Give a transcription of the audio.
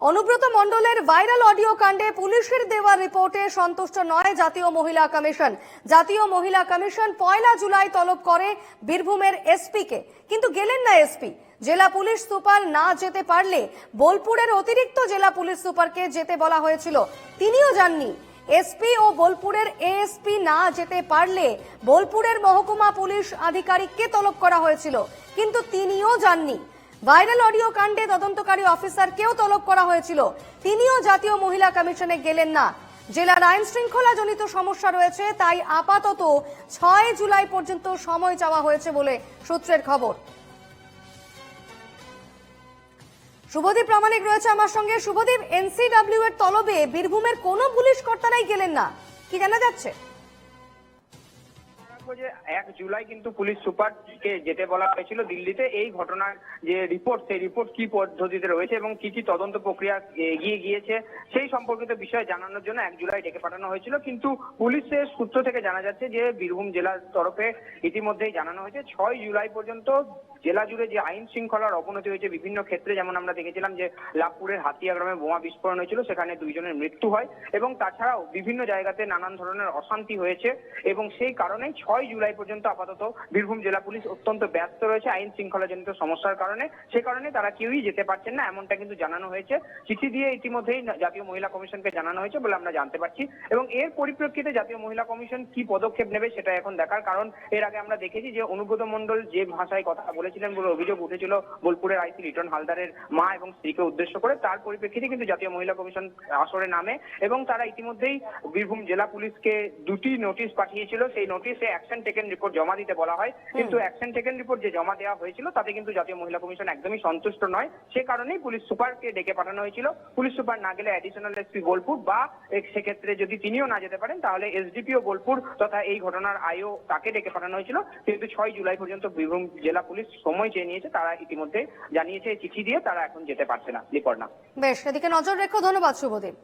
অনুব্রত মণ্ডলের viral audio কাণ্ডে পুলিশের দেওয়া রিপোর্টে সন্তুষ্ট নয় জাতীয় মহিলা কমিশন। জাতীয় মহিলা কমিশন পয়লা জুলাই তলব করে বীরভূমের এসপি কে কিন্তু গেলেন না এসপি। জেলা পুলিশ সুপার না যেতে পারলে বোলপুরের অতিরিক্ত জেলা পুলিশ সুপারকে যেতে বলা হয়েছিল। তিনিও যাননি। এসপি ও বোলপুরের এএসপি না যেতে পারলে বোলপুরের মহকুমা পুলিশ আধিকারিককে তলব করা হয়েছিল। কিন্তু তিনিও যাননি। ভাইরাল অডিও কাণ্ডে তদন্তকারী অফিসারকেও তলব করা হয়েছিল। তিনিও জাতীয় মহিলা কমিশনে গেলেন না। জেলার আইন শৃঙ্খলা জনিত সমস্যা রয়েছে, তাই আপাতত ছয় জুলাই পর্যন্ত সময় চাওয়া হয়েছে বলে সূত্রের খবর। শুভদীপ প্রামাণিক রয়েছে আমার সঙ্গে। শুভদীপ, এনসিডব্লিউ এর তলবে বীরভূমের কোনো পুলিশ কর্তারাই গেলেন না। কি জানা যাচ্ছে? রাখব যে এক জুলাই কিন্তু পুলিশ সুপারকে যেতে বলা হয়েছিল দিল্লিতে, এই ঘটনার যে রিপোর্ট সেই রিপোর্ট কি পদ্ধতিতে রয়েছে এবং কি কি তদন্ত প্রক্রিয়া এগিয়ে গিয়েছে, সেই সম্পর্কিত বিষয় জানানোর জন্য এক জুলাই ডেকে পাঠানো হয়েছিল। কিন্তু পুলিশের সূত্র থেকে জানা যাচ্ছে যে বীরভূম জেলার তরফে ইতিমধ্যেই জানানো হয়েছে, ছয় জুলাই পর্যন্ত জেলা জুড়ে যে আইন শৃঙ্খলার অবনতি হয়েছে বিভিন্ন ক্ষেত্রে, যেমন আমরা দেখেছিলাম যে লাভপুরের হাতিয়া গ্রামে বোমা বিস্ফোরণ হয়েছিল, সেখানে দুইজনের মৃত্যু হয় এবং তাছাড়াও বিভিন্ন জায়গাতে নানান ধরনের অশান্তি হয়েছে এবং সেই কারণেই ছয় জুলাই পর্যন্ত আপাতত বীরভূম জেলা পুলিশ অত্যন্ত ব্যস্ত রয়েছে, আইন শৃঙ্খলাজনিত সমস্যার কারণে। সে কারণে তারা কেউই যেতে পারছেন না, এমনটা কিন্তু জানানো হয়েছে। চিঠি দিয়ে ইতিমধ্যেই জাতীয় মহিলা কমিশনকে জানানো হয়েছে বলে আমরা জানতে পারছি। এবং এর পরিপ্রেক্ষিতে জাতীয় মহিলা কমিশন কি পদক্ষেপ নেবে সেটা এখন দেখার কারণ, এর আগে আমরা দেখেছি যে অনুব্রত মণ্ডল যে ভাষায় কথা বলেছিলেন বলে অভিযোগ উঠেছিল বোলপুরের আইসি রিটন হালদারের মা এবং স্ত্রীকে উদ্দেশ্য করে, তার পরিপ্রেক্ষিতে কিন্তু জাতীয় মহিলা কমিশন আসরে নামে। এবং তারা ইতিমধ্যেই বীরভূম জেলা পুলিশকে দুটি নোটিশ পাঠিয়েছিল। সেই নোটিশে অ্যাকশন টেকেন রিপোর্ট জমা দিতে বলা হয়। কিন্তু অ্যাকশন টেকেন রিপোর্ট যে জমা দেওয়া হয়েছিল তাতে কিন্তু জাতীয় মহিলা কমিশন একদমই সন্তুষ্ট নয়। সে কারণেই পুলিশ সুপারকে ডেকে পাঠানো হয়েছিল। পুলিশ সুপার না গেলে অ্যাডিশনাল এসপি বোলপুর বা সেক্ষেত্রে যদি তিনিও না যেতে পারেন তাহলে এসডিপিও বোলপুর তথা এই ঘটনার আইও তাকে ডেকে পাঠানো হয়েছিল। কিন্তু ছয় জুলাই পর্যন্ত বীরভূম জেলা পুলিশ সময় চেয়ে নিয়েছে। তারা ইতিমধ্যে জানিয়েছে চিঠি দিয়ে তারা এখন যেতে পারছে না লিপর্ণা বেশ এদিকে নজর রেখো ধন্যবাদ শুভদীপ।